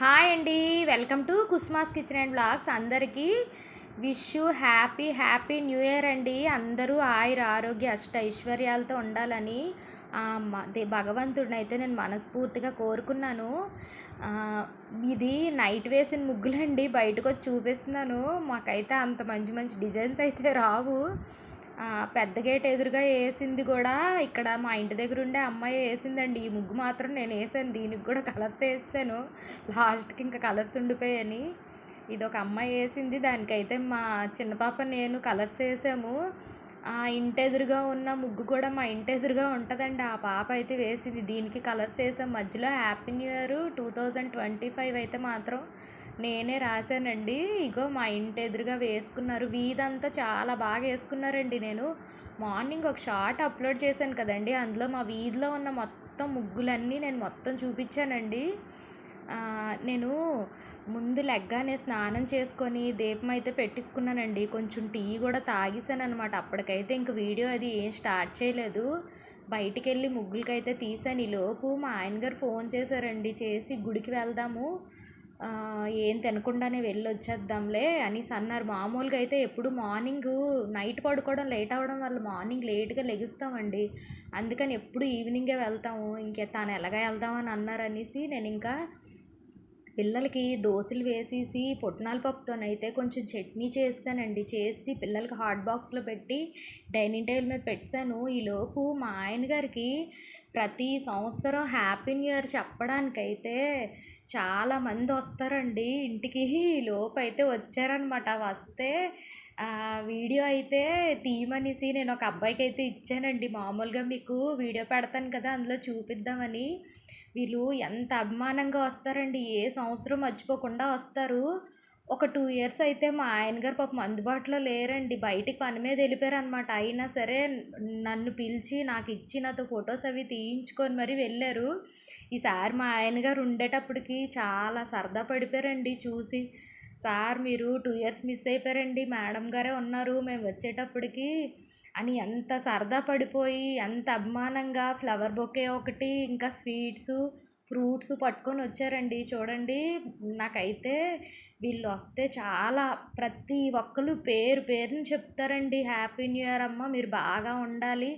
Hi అండి. Welcome to కుస్మాస్ kitchen and blogs. అందరికీ wish you happy happy new year అండి. అందరూ ఆయుర ఆరోగ్య అష్ట ఐశ్వర్యాలతో ఉండాలని భగవంతుడిని అయితే నేను మనస్ఫూర్తిగా కోరుకున్నాను. ఇది నైట్ వేసిన ముగ్గులండి. బయటకు వచ్చి చూపిస్తున్నాను. మాకైతే అంత మంచి మంచి డిజైన్స్ అయితే రావు. పెద్ద గేట్ ఎదురుగా వేసింది కూడా. ఇక్కడ మా ఇంటి దగ్గర ఉండే అమ్మాయి వేసిందండి. ఈ ముగ్గు మాత్రం నేను వేసాను. దీనికి కూడా కలర్స్ వేసాను. లాస్ట్కి ఇంకా కలర్స్ ఉండిపోయాయని. ఇది ఒక అమ్మాయి వేసింది. దానికైతే మా చిన్న పాప నేను కలర్స్ వేసాము. ఆ ఇంటి ఎదురుగా ఉన్న ముగ్గు కూడా మా ఇంటి ఎదురుగా ఉంటుందండి. ఆ పాప అయితే వేసింది. దీనికి కలర్స్ వేసాం. మధ్యలో happy new year two thousand twenty five అయితే మాత్రం నేనే రాశానండి. ఇగో మా ఇంటి ఎదురుగా వేసుకున్నారు. వీధంతా చాలా బాగా వేసుకున్నారండి నేను. మార్నింగ్ ఒక షార్ట్ అప్లోడ్ చేశాను కదండి. అందులో మా వీధిలో ఉన్న మొత్తం ముగ్గులన్నీ నేను మొత్తం చూపించానండి. నేను ముందు లెగ్గానే స్నానం చేసుకొని దీపం అయితే పెట్టించుకున్నానండి. కొంచెం టీ కూడా తాగేసాను అనమాట అప్పటికైతే ఇంక వీడియో అది ఏం స్టార్ట్ చేయలేదు. బయటికి వెళ్ళి ముగ్గులకైతే తీసాను ఈలోపు మా ఆయన గారు ఫోన్ చేశారండి. చేసి గుడికి వెళ్దాము. ఏం తినకుండానే వెళ్ళి వచ్చేద్దాంలే అనేసి అన్నారు. మామూలుగా అయితే ఎప్పుడు మార్నింగ్ నైట్ పడుకోవడం లేట్ అవ్వడం వల్ల మార్నింగ్ లేట్గా లెగుస్తామండి. అందుకని ఎప్పుడు ఈవినింగే వెళ్తాము. ఇంకే తను ఎలాగ వెళ్దామని అన్నారు అనేసి నేను ఇంకా పిల్లలకి దోశలు వేసేసి పుట్నాల పప్పుతోనైతే కొంచెం చట్నీ చేస్తానండి. చేసి పిల్లలకి హాట్ బాక్స్లో పెట్టి డైనింగ్ టేబుల్ మీద పెట్టాను. ఈలోపు మా ఆయన గారికి ప్రతి సంవత్సరం హ్యాపీ న్యూ ఇయర్ చెప్పడానికైతే చాలా మంది వస్తారండి. ఇంటికి ఈ లోపు అయితే వచ్చారనమాట వస్తే వీడియో అయితే తీయమనేసి నేను ఒక అబ్బాయికి అయితే ఇచ్చానండి. మామూలుగా మీకు వీడియో పెడతాను కదా అందులో చూపిద్దామని. వీళ్ళు ఎంత అభిమానంగా వస్తారండి? ఏ సంవత్సరం మర్చిపోకుండా వస్తారు. ఒక టూ ఇయర్స్ అయితే మా ఆయన గారు పాపం అందుబాటులో లేరండి. బయటికి పని మీద వెళ్ళిపోయారు అనమాట అయినా సరే నన్ను పిలిచి నాకు ఇచ్చి నాతో ఫొటోస్ అవి తీయించుకొని మరీ వెళ్ళారు. ఈసారి మా ఆయన గారు ఉండేటప్పటికి చాలా సరదా పడిపోయారండి. చూసి సార్ మీరు టూ ఇయర్స్ మిస్ అయిపోయారండి. మేడం గారే ఉన్నారు. మేము వచ్చేటప్పటికి అని ఎంత సరదా పడిపోయి ఎంత అభిమానంగా ఫ్లవర్ బొకే ఒకటి ఇంకా స్వీట్స్ ఫ్రూట్స్ పట్టుకొని వచ్చారండి. చూడండి నాకైతే వీళ్ళు వస్తే చాలా ప్రతి ఒక్కరు పేరు పేరుని చెప్తారండి. హ్యాపీ న్యూ ఇయర్ అమ్మ మీరు బాగా ఉండాలి.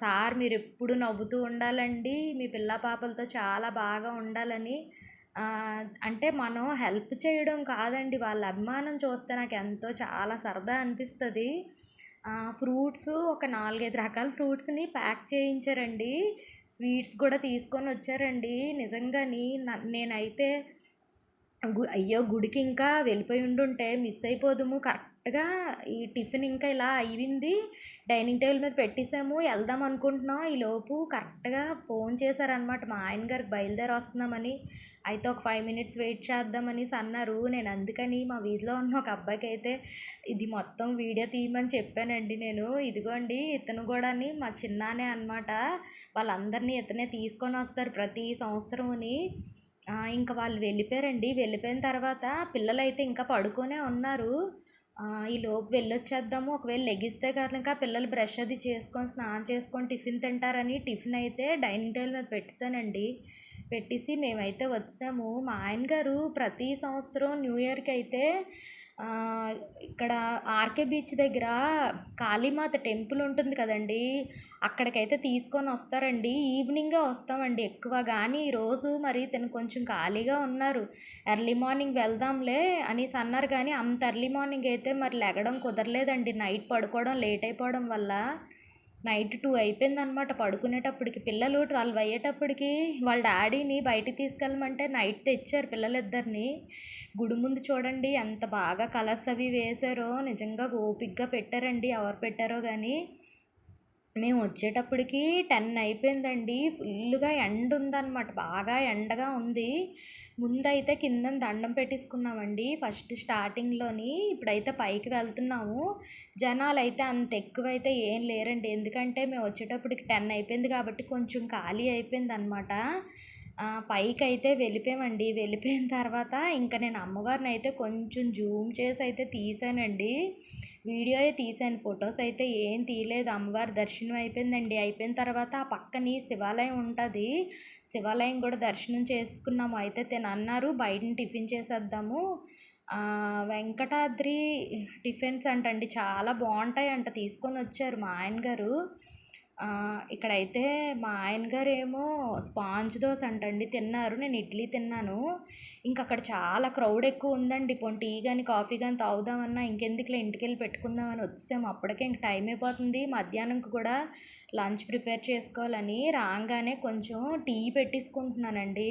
సార్ మీరు ఎప్పుడు నవ్వుతూ ఉండాలండి. మీ పిల్ల పాపలతో చాలా బాగా ఉండాలని. అంటే మనం హెల్ప్ చేయడం కాదండి. వాళ్ళ అభిమానం చూస్తే నాకు ఎంతో చాలా సరదా అనిపిస్తుంది. ఫ్రూట్స్ ఒక నాలుగైదు రకాల ఫ్రూట్స్ని ప్యాక్ చేయించారండి. స్వీట్స్ కూడా తీసుకొని వచ్చారండి. నిజంగాని నేనైతే గు అయ్యో గుడికి ఇంకా వెళ్ళిపోయి ఉండుంటే మిస్ అయిపోదుము. కరెక్ట్గా ఈ టిఫిన్ ఇంకా ఇలా అయ్యింది. డైనింగ్ టేబుల్ మీద పెట్టేసాము వెళ్దాం అనుకుంటున్నాం. ఈ లోపు కరెక్ట్గా ఫోన్ చేశారనమాట మా ఆయన గారికి బయలుదేరి వస్తున్నామని. అయితే ఒక ఫైవ్ మినిట్స్ వెయిట్ చేద్దామని అన్నారు. నేను అందుకని మా వీధిలో ఉన్న ఒక అబ్బాయికి అయితే ఇది మొత్తం వీడియో తీయమని చెప్పానండి నేను. ఇదిగోండి ఇతను కూడాని మా చిన్నానే అనమాట వాళ్ళందరినీ ఇతనే తీసుకొని వస్తారు ప్రతి సంవత్సరముని. ఇంకా వాళ్ళు వెళ్ళిపోయారండి. వెళ్ళిపోయిన తర్వాత పిల్లలు అయితే ఇంకా పడుకొనే ఉన్నారు. ఈ లోపు వెళ్ళొచ్చేద్దాము. ఒకవేళ లెగిస్తే కనుక పిల్లలు బ్రష్ అది చేసుకొని స్నానం చేసుకొని టిఫిన్ తింటారని టిఫిన్ అయితే డైనింగ్ టేబుల్ మీద పెట్టేశానండి. పెట్టేసి మేమైతే వచ్చాము. మా ఆయన గారు ప్రతి సంవత్సరం న్యూ ఇయర్కి అయితే ఇక్కడ ఆర్కే బీచ్ దగ్గర కాళీమాత టెంపుల్ ఉంటుంది కదండి. అక్కడికైతే తీసుకొని వస్తారండి. ఈవినింగే వస్తామండి ఎక్కువ. కానీ ఈరోజు మరి తను కొంచెం ఖాళీగా ఉన్నారు. ఎర్లీ మార్నింగ్ వెళ్దాంలే అనేసి అన్నారు. కానీ అంత ఎర్లీ మార్నింగ్ అయితే మరి లెగడం కుదరలేదండి. నైట్ పడుకోవడం లేట్ అయిపోవడం వల్ల నైట్ టూ అయిపోయిందనమాట పడుకునేటప్పటికి పిల్లలు ట్వెల్వ్ అయ్యేటప్పటికి వాళ్ళ డాడీని బయటికి తీసుకెళ్ళమంటే నైట్ తెచ్చారు పిల్లలిద్దరిని. గుడి ముందు చూడండి ఎంత బాగా కలర్స్ అవి వేశారో. నిజంగా ఓపిక్గా పెట్టారండి ఎవరు పెట్టారో కానీ మేము వచ్చేటప్పటికి టెన్ అయిపోయిందండి. ఫుల్గా ఎండ ఉందన్నమాట బాగా ఎండగా ఉంది. ముందైతే కింద దండం పెట్టించుకున్నామండి ఫస్ట్ స్టార్టింగ్లోని ఇప్పుడైతే పైకి వెళ్తున్నాము. జనాలు అయితే అంత ఎక్కువైతే ఏం లేరండి. ఎందుకంటే మేము వచ్చేటప్పటికి టెన్ అయిపోయింది కాబట్టి కొంచెం ఖాళీ అయిపోయింది అనమాట పైకి అయితే వెళ్ళిపోయామండి. వెళ్ళిపోయిన తర్వాత ఇంకా నేను అమ్మవారిని అయితే కొంచెం జూమ్ చేసి అయితే తీసానండి. వీడియో తీసాను ఫొటోస్ అయితే ఏం తీయలేదు. అమ్మవారి దర్శనం అయిపోయిందండి. అయిపోయిన తర్వాత ఆ పక్కని శివాలయం ఉంటుంది. శివాలయం కూడా దర్శనం చేసుకున్నాము. అయితే తిన అన్నారు బయట టిఫిన్ చేసేద్దాము. వెంకటాద్రి టిఫిన్స్ అంటండి. చాలా బాగుంటాయి అంట తీసుకొని వచ్చారు మా ఆయన గారు ఇక్కడైతే మా ఆయన గారు ఏమో స్పాంజ్ దోశ అంటండి తిన్నారు. నేను ఇడ్లీ తిన్నాను. ఇంకా అక్కడ చాలా క్రౌడ్ ఎక్కువ ఉందండి. పోనీ టీ కానీ కాఫీ కానీ తాగుదామన్నా ఇంకెందుకులే ఇంటికి వెళ్ళి పెట్టుకుందామని వచ్చాము. అప్పటికే ఇంక టైం అయిపోతుంది. మధ్యాహ్నంకి కూడా లంచ్ ప్రిపేర్ చేసుకోవాలని రాగానే కొంచెం టీ పెట్టేసుకుంటున్నానండి.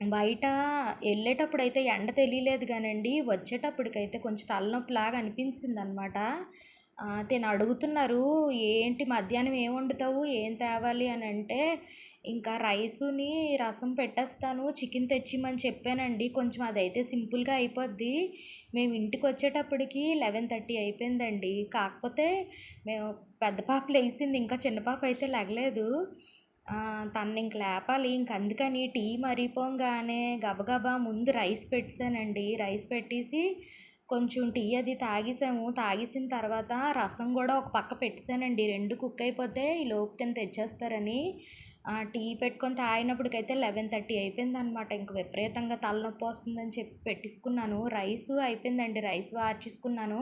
బయట వెళ్ళేటప్పుడు అయితే ఎండ తెలియలేదు కానండి. వచ్చేటప్పటికైతే కొంచెం తలనొప్పిలాగా అనిపించింది అనమాట తిని అడుగుతున్నారు ఏంటి మధ్యాహ్నం ఏం వండుతావు? ఏం తేవాలి? అని అంటే ఇంకా రైసుని రసం పెట్టేస్తాను చికెన్ తెచ్చిమని చెప్పానండి కొంచెం అదైతే సింపుల్గా అయిపోద్ది. మేము ఇంటికి వచ్చేటప్పటికి లెవెన్ థర్టీ అయిపోయిందండి. కాకపోతే మేము పెద్ద పాప లేచింది ఇంకా చిన్న పాప అయితే లెగలేదు. తను ఇంక లేపాలి ఇంక అందుకని టీ మరిపోగానే గబగబా ముందు రైస్ పెట్టానండి రైస్ పెట్టేసి కొంచెం టీ అది తాగేసాము. తాగేసిన తర్వాత రసం కూడా ఒక పక్క పెట్టేసానండి రెండు కుక్ అయిపోతే ఈ లోపు తిని తెచ్చేస్తారని. టీ పెట్టుకొని తాగినప్పటికైతే లెవెన్ థర్టీ అయిపోయింది అనమాట ఇంక విపరీతంగా తలనొప్పి వస్తుందని చెప్పి పెట్టేసుకున్నాను. రైస్ అయిపోయిందండి. రైస్ వార్చేసుకున్నాను.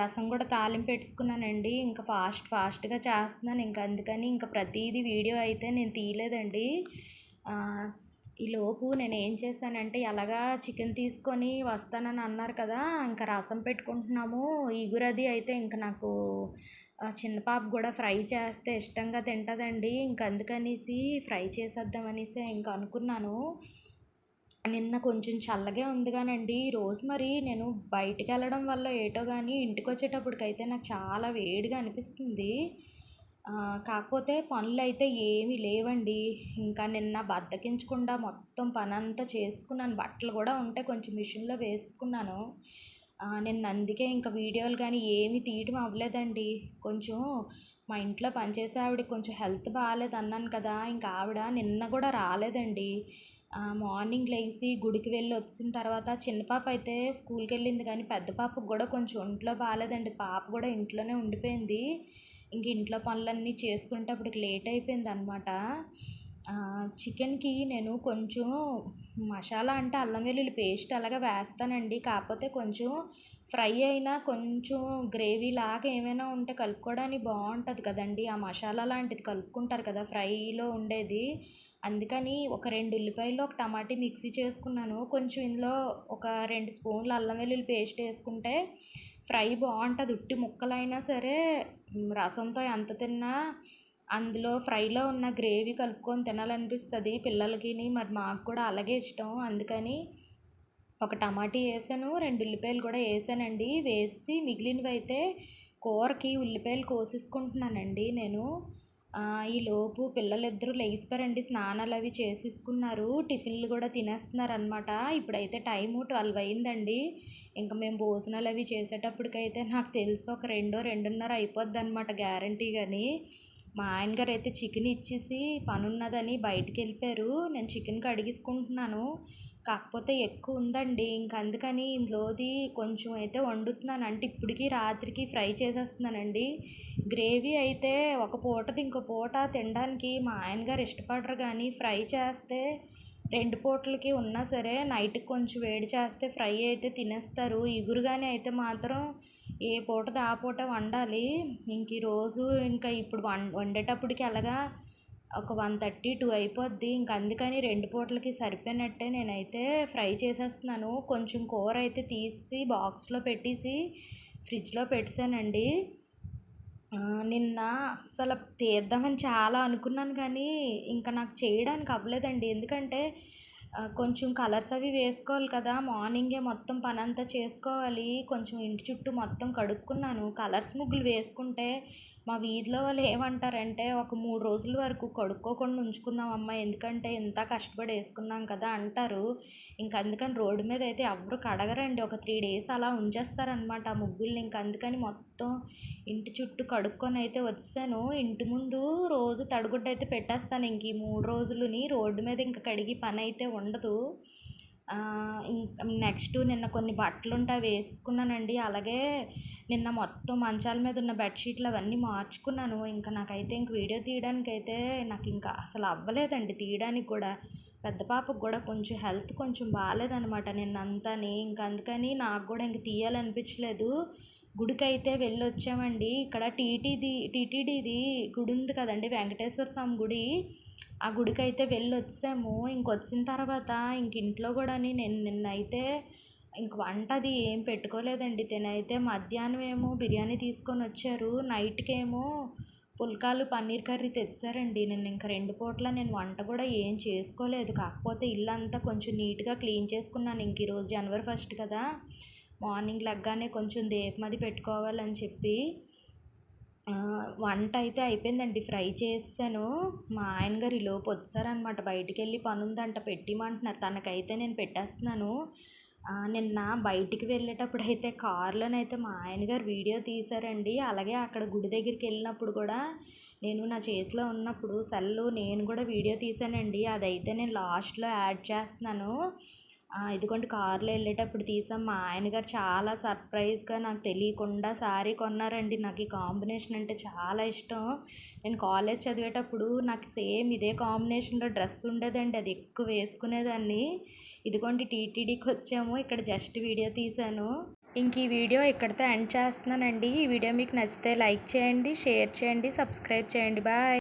రసం కూడా తాలింపు పెట్టుకున్నానండి ఇంకా ఫాస్ట్ ఫాస్ట్గా చేస్తున్నాను. ఇంకా అందుకని ఇంకా ప్రతిదీ వీడియో అయితే నేను తీయలేదండి. ఈలోపు నేను ఏం చేశానంటే ఎలాగా చికెన్ తీసుకొని వస్తానని అన్నారు కదా ఇంకా రసం పెట్టుకుంటున్నాము. ఇగురది అయితే ఇంక నాకు చిన్న పాప కూడా ఫ్రై చేస్తే ఇష్టంగా తింటుందండి. ఇంక అందుకనేసి ఫ్రై చేసేద్దాం అనేసి ఇంకా అనుకున్నాను. నిన్న కొంచెం చల్లగా ఉంది కానండి రోజు మరి నేను బయటికి వెళ్ళడం వల్ల ఏటో కానీ ఇంటికి వచ్చేటప్పటికైతే నాకు చాలా వేడిగా అనిపిస్తుంది. కాకపోతే పనులు అయితే ఏమీ లేవండి. ఇంకా నిన్న బద్దకించకుండా మొత్తం పనంతా చేసుకున్నాను. బట్టలు కూడా ఉంటే కొంచెం మిషన్లో వేసుకున్నాను. నిన్న అందుకే ఇంకా వీడియోలు కానీ ఏమీ తీయటం అవ్వలేదండి. కొంచెం మా ఇంట్లో పనిచేసే ఆవిడ కొంచెం హెల్త్ బాగాలేదు అన్నాను కదా. ఇంకా ఆవిడ నిన్న కూడా రాలేదండి. మార్నింగ్ లేచి గుడికి వెళ్ళి వచ్చిన తర్వాత చిన్న పాప అయితే స్కూల్కి వెళ్ళింది కానీ పెద్ద పాపకు కూడా కొంచెం ఒంట్లో బాగాలేదండి. పాప కూడా ఇంట్లోనే ఉండిపోయింది. ఇంక ఇంట్లో పనులన్నీ చేసుకునేటప్పటికి లేట్ అయిపోయింది అనమాట చికెన్కి నేను కొంచెం మసాలా అంటే అల్లం వెల్లుల్లి పేస్ట్ అలాగే వేస్తానండి. కాకపోతే కొంచెం ఫ్రై అయినా కొంచెం గ్రేవీ లాగా ఏమైనా ఉంటే కలుపుకోవడానికి బాగుంటుంది కదండి. ఆ మసాలా లాంటిది కలుపుకుంటారు కదా ఫ్రైలో ఉండేది. అందుకని ఒక రెండు ఉల్లిపాయలు ఒక టమాటీ మిక్సీ చేసుకున్నాను. కొంచెం ఇందులో ఒక రెండు స్పూన్లు అల్లం వెల్లుల్లి పేస్ట్ వేసుకుంటే ఫ్రై బాగుంటుంది. ఉట్టి ముక్కలైనా సరే రసంతో ఎంత తిన్నా అందులో ఫ్రైలో ఉన్న గ్రేవీ కలుపుకొని తినాలనిపిస్తుంది. పిల్లలకి మరి మాకు కూడా అలాగే ఇష్టం. అందుకని ఒక టమాటీ వేసాను రెండు ఉల్లిపాయలు కూడా వేసానండి. వేసి మిగిలినవి అయితే కూరకి ఉల్లిపాయలు కోసేసుకుంటున్నానండి నేను. ఈలోపు పిల్లలిద్దరూ లేచిపోయారండి స్నానాలు అవి చేసేసుకున్నారు. టిఫిన్లు కూడా తినేస్తున్నారు అనమాట ఇప్పుడైతే టైము ట్వెల్వ్ అయిందండి. ఇంకా మేము భోజనాలు అవి చేసేటప్పటికైతే నాకు తెలిసి ఒక రెండో రెండున్నర అయిపోద్ది అనమాట గ్యారంటీ కానీ మా ఆయన గారు అయితే చికెన్ ఇచ్చేసి పని ఉన్నదని బయటికి వెళ్ళిపోయారు. నేను చికెన్ కడిగేసుకుంటున్నాను. కాకపోతే ఎక్కువ ఉందండి. ఇంక అందుకని ఇందులోది కొంచెం అయితే వండుతున్నాను అంటే ఇప్పటికి రాత్రికి ఫ్రై చేసేస్తున్నానండి. గ్రేవీ అయితే ఒక పూటది ఇంకో పూట తినడానికి మా ఆయన గారు ఇష్టపడరు కానీ ఫ్రై చేస్తే రెండు పూటలకి ఉన్నా సరే నైట్కి కొంచెం వేడి చేస్తే ఫ్రై అయితే తినేస్తారు. ఇగురుగానే అయితే మాత్రం ఏ పూటది ఆ పూట వండాలి. ఇంక ఈరోజు ఇంకా ఇప్పుడు వం వండేటప్పటికి అలాగా ఒక వన్ థర్టీ టూ అయిపోద్ది. ఇంక అందుకని రెండు పూటలకి సరిపోయినట్టే నేనైతే ఫ్రై చేసేస్తున్నాను. కొంచెం కూర అయితే తీసి బాక్స్లో పెట్టేసి ఫ్రిడ్జ్లో పెట్టానండి నిన్న అస్సలు తీద్దామని చాలా అనుకున్నాను కానీ ఇంకా నాకు చేయడానికి అవ్వలేదండి. ఎందుకంటే కొంచెం కలర్స్ అవి వేసుకోవాలి కదా. మార్నింగే మొత్తం పని అంతా చేసుకోవాలి. కొంచెం ఇంటి చుట్టూ మొత్తం కడుక్కున్నాను. కలర్స్ ముగ్గులు వేసుకుంటే మా వీధిలో వాళ్ళు ఏమంటారంటే ఒక మూడు రోజుల వరకు కడుక్కోకుండా ఉంచుకుందాం అమ్మ ఎందుకంటే ఇంత కష్టపడి వేసుకున్నాం కదా అంటారు. ఇంక అందుకని రోడ్డు మీద అయితే ఎవరు కడగరండి. ఒక త్రీ డేస్ అలా ఉంచేస్తారనమాట ఆ ముగ్గుల్ని. ఇంక అందుకని మొత్తం ఇంటి చుట్టూ కడుక్కొని అయితే వచ్చాను. ఇంటి ముందు రోజు తడిగుడ్డ అయితే పెట్టేస్తాను. ఇంక ఈ మూడు రోజులని రోడ్డు మీద ఇంక కడిగి పని అయితే ఉండదు. నెక్స్ట్ నిన్న కొన్ని బట్టలు ఉంటే అవి వేసుకున్నానండి. అలాగే నిన్న మొత్తం మంచాల మీద ఉన్న బెడ్షీట్లు అవన్నీ మార్చుకున్నాను. ఇంకా నాకైతే ఇంక వీడియో తీయడానికి అయితే నాకు ఇంకా అసలు అవ్వలేదండి తీయడానికి కూడా. పెద్ద పాపకు కూడా కొంచెం హెల్త్ కొంచెం బాగాలేదనమాట నిన్న అంతాని ఇంకా అందుకని నాకు కూడా ఇంక తీయాలనిపించలేదు. గుడికి అయితే వెళ్ళి వచ్చామండి ఇక్కడ టీటీది టీటీడీది గుడి ఉంది కదండి వెంకటేశ్వర స్వామి గుడి. ఆ గుడికి అయితే వెళ్ళి వచ్చాము ఇంక వచ్చిన తర్వాత ఇంక ఇంట్లో కూడా నేను నిన్న అయితే ఇంక వంట అది ఏం పెట్టుకోలేదండి. తినైతే మధ్యాహ్నం ఏమో బిర్యానీ తీసుకొని వచ్చారు. నైట్కి ఏమో పుల్కాలు పన్నీర్ కర్రీ తెచ్చారండి. నేను ఇంకా రెండు పూట్ల నేను వంట కూడా ఏం చేసుకోలేదు. కాకపోతే ఇల్లు అంతా కొంచెం నీట్గా క్లీన్ చేసుకున్నాను. ఇంక ఈరోజు జనవరి ఫస్ట్ కదా. మార్నింగ్ లెగ్గానే కొంచెం దేపమది పెట్టుకోవాలని చెప్పి వంట అయితే అయిపోయిందండి. ఫ్రై చేసాను మా ఆయన గారు ఈలోపు వచ్చారనమాట బయటికి వెళ్ళి పని ఉందంట పెట్టిమంటున్నారు. తనకైతే నేను పెట్టేస్తున్నాను. నిన్న బయటికి వెళ్ళేటప్పుడు అయితే కారులోనైతే మా ఆయన గారు వీడియో తీశారండి. అలాగే అక్కడ గుడి దగ్గరికి వెళ్ళినప్పుడు కూడా నేను నా చేతిలో ఉన్నప్పుడు సెల్లు నేను కూడా వీడియో తీశానండి. అదైతే నేను లాస్ట్లో యాడ్ చేస్తున్నాను. ఇదిగోండి కార్లో వెళ్ళేటప్పుడు తీసాం. మా ఆయన గారు చాలా సర్ప్రైజ్గా నాకు తెలియకుండా శారీ కొన్నారండి. నాకు ఈ కాంబినేషన్ అంటే చాలా ఇష్టం. నేను కాలేజ్ చదివేటప్పుడు నాకు సేమ్ ఇదే కాంబినేషన్లో డ్రెస్ ఉండేదండి. అది ఎక్కువ వేసుకునేదాన్ని. ఇదిగోండి టీటీడీకి వచ్చాము. ఇక్కడ జస్ట్ వీడియో తీశాను. ఇంక ఈ వీడియో ఇక్కడితో ఎండ్ చేస్తున్నానండి. ఈ వీడియో మీకు నచ్చితే లైక్ చేయండి షేర్ చేయండి సబ్స్క్రైబ్ చేయండి. బాయ్.